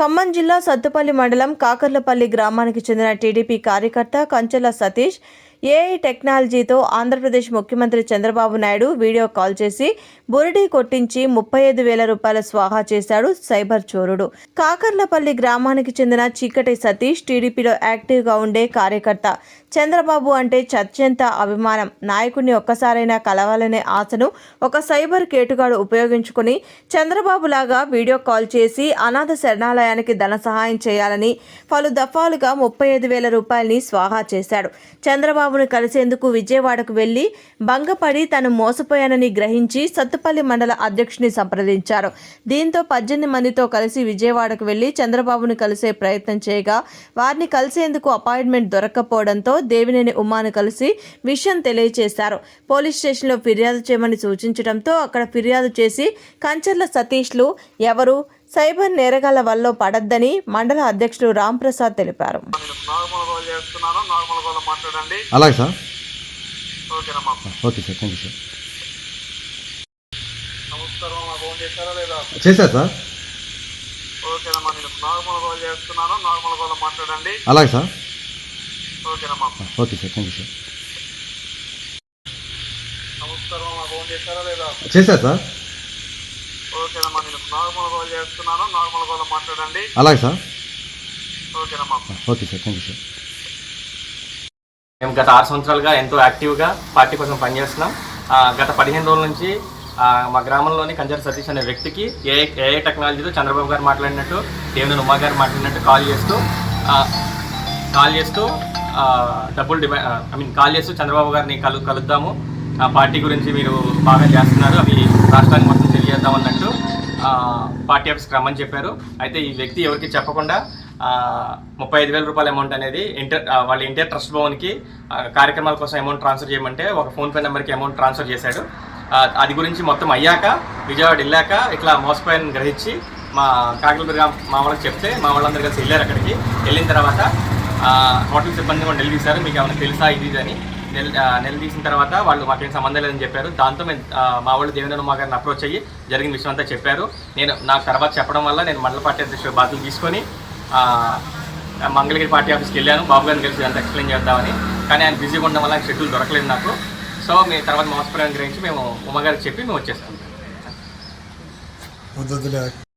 ఖమ్మం జిల్లా సత్తుపల్లి మండలం కాకర్లపల్లి గ్రామానికి చెందిన టీడీపీ కార్యకర్త కంచెల సతీష్ ఏఐ టెక్నాలజీతో ఆంధ్రప్రదేశ్ ముఖ్యమంత్రి చంద్రబాబు నాయుడు వీడియో కాల్ చేసి బురిడి కొట్టించి ముప్పై ఐదు వేల రూపాయల స్వాహా చేశాడు సైబర్ చోరుడు. కాకర్లపల్లి గ్రామానికి చెందిన చీకటి సతీష్ టీడీపీలో యాక్టివ్గా ఉండే కార్యకర్త. చంద్రబాబు అంటే చచ్చెంత అభిమానం. నాయకుడిని ఒక్కసారైనా కలవాలనే ఆశను ఒక సైబర్ కేటుగాడు ఉపయోగించుకుని చంద్రబాబు లాగా వీడియో కాల్ చేసి అనాథ శరణాలయానికి ధన సహాయం చేయాలని పలు దఫాలుగా ముప్పై ఐదు వేల రూపాయలని స్వాహా చేశాడు. చంద్రబాబు చంద్రబాబును కలిసేందుకు విజయవాడకు వెళ్ళి భంగపడి తను మోసపోయానని గ్రహించి సత్తుపల్లి మండల అధ్యక్షుని సంప్రదించారు. దీంతో పద్దెనిమిది మందితో కలిసి విజయవాడకు వెళ్ళి చంద్రబాబును కలిసే ప్రయత్నం చేయగా వారిని కలిసేందుకు అపాయింట్మెంట్ దొరక్కపోవడంతో దేవినేని ఉమాను కలిసి విషయం తెలియజేశారు పోలీస్ స్టేషన్లో ఫిర్యాదు చేయమని సూచించడంతో అక్కడ ఫిర్యాదు చేసి కంచర్ల సతీష్లు ఎవరు సైబర్ నేరగాళ్ళ వల్ల పడద్దని మండల అధ్యక్షుడు రాంప్రసాద్ తెలిపారు. నేను నార్మల్ కాల్ చేస్తున్నాను నార్మల్ కాల్ మాట్లాడండి అలాగే sir. Okay sir thank you sir. చేశారు సార్? ఓకేనమ్మా నేను నార్మల్ కాల్ చేస్తున్నాను నార్మల్ కాల్ మాట్లాడండి. అలాగే సార్. ఓకేనమ్మా. Okay sir thank you sir. నమస్కారం అమ్మా ఫోన్ చేస్తారా లేదా? చేశారు సార్. ఓకేనమ్మా నేను నార్మల్ కాల్ చేస్తున్నాను నార్మల్ కాల్ మాట్లాడండి. అలాగే సార్. ఓకేనమ్మా. Okay sir thank you sir. మేము గత ఆరు సంవత్సరాలుగా ఎంతో యాక్టివ్గా పార్టీ కోసం పనిచేస్తున్నాం. గత పదిహేను రోజుల నుంచి మా గ్రామంలోని కంజర్ సతీష్ అనే వ్యక్తికి ఏ ఏ టెక్నాలజీతో చంద్రబాబు గారు మాట్లాడినట్టు దేవినేని ఉమా గారు మాట్లాడినట్టు కాల్ చేస్తూ కాల్ చేస్తూ డబ్బులు డిమాండ్ ఐ మీన్ కాల్ చేస్తూ చంద్రబాబు గారిని కలు కలుద్దాము. ఆ పార్టీ గురించి మీరు బాగా చేస్తున్నారు. అవి రాష్ట్రానికి మొత్తం అన్నట్టు పార్టీ ఆఫీస్కి రమ్మని చెప్పారు. అయితే ఈ వ్యక్తి ఎవరికి చెప్పకుండా ముప్పై ఐదు వేల రూపాయల అమౌంట్ అనేది ఇంటర్ వాళ్ళ ఇంటర్ ట్రస్ట్ భవన్కి కార్యక్రమాల కోసం అమౌంట్ ట్రాన్స్ఫర్ చేయమంటే ఒక ఫోన్పే నెంబర్కి అమౌంట్ ట్రాన్స్ఫర్ చేశాడు. అది గురించి మొత్తం అయ్యాక విజయవాడ వెళ్ళాక ఇట్లా మోసపోయిన గ్రహించి మా కాకిలబిరిగా మా వాళ్ళకి చెప్తే మా వాళ్ళందరూ కలిసి వెళ్ళారు అక్కడికి. వెళ్ళిన తర్వాత హోటల్ సిబ్బంది కూడా నిలదీశారు. మీకు ఏమైనా తెలుసా ఇది అని. నెల నెల తీసిన తర్వాత వాళ్ళు మాకేం సంబంధం లేదని చెప్పారు. దాంతో మేము మా వాళ్ళు దేవేంద్ర మా గారిని అప్రోచ్ అయ్యి జరిగిన విషయం అంతా చెప్పారు. నేను నాకు తర్వాత చెప్పడం వల్ల నేను మండల పార్టీ అధ్యక్షుడు బాధ్యతలు తీసుకొని మంగళగిరి పార్టీ ఆఫీస్కి వెళ్ళాను. బాబు గారిని కలిసి అంతా ఎక్స్ప్లెయిన్ చేద్దామని. కానీ ఆయన బిజీగా ఉండడం వల్ల షెడ్యూల్ దొరకలేదు నాకు. సో మేము తర్వాత మాస్ప్రాయం గురించి మేము ఉమ్మగారికి చెప్పి మేము వచ్చేస్తాం.